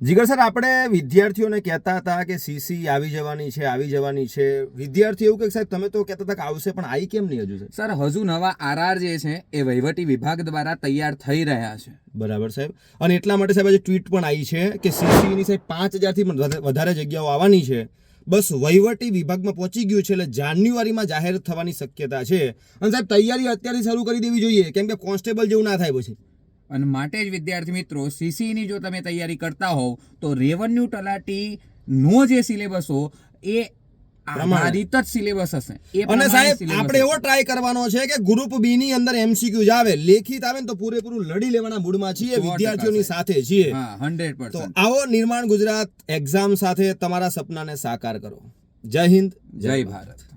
જીગર sir આપણે વિદ્યાર્થીઓને કહેતા હતા કે સીસી આવી જવાની છે આવી જવાની છે. વિદ્યાર્થીઓ એવું કે સાહેબ તમે તો કહેતા હતા કે આવશે પણ આવી કેમ નહીં હજુ સર સર હજુ નવા આરઆર જે છે એ વહીવટી વિભાગ દ્વારા તૈયાર થઈ રહ્યા છે. બરાબર સાહેબ. અને એટલા માટે સાહેબ આજે ટ્વીટ પણ આવી છે કે સીસીની સાહેબ પાંચ હજારથી પણ વધારે જગ્યાઓ આવવાની છે. બસ વહીવટી વિભાગમાં પહોંચી ગયું છે એટલે જાન્યુઆરીમાં જાહેર થવાની શક્યતા છે. અને સાહેબ તૈયારી અત્યારથી શરૂ કરી દેવી જોઈએ કેમ કે કોન્સ્ટેબલ જેવું ના થાય પછી. અને માટે જ વિદ્યાર્થી મિત્રો સીસીની જો તમે તૈયારી કરતા હોવ તો રેવન્યુ તલાટી નો જે સિલેબસ હો એ આધારિત જ સિલેબસ હશે. અને સાહેબ આપણે એવો ટ્રાય કરવાનો છે કે ગ્રુપ બી ની અંદર એમસીક્યુ આવે લેખિત આવે ને તો પૂરેપૂરું લડી લેવાના મૂડમાં છીએ વિદ્યાર્થીઓની સાથે છીએ. હંડ્રેડ તો આવો નિર્માણ ગુજરાત એક્ઝામ સાથે તમારા સપનાને સાકાર કરો. જય હિન્દ જય ભારત.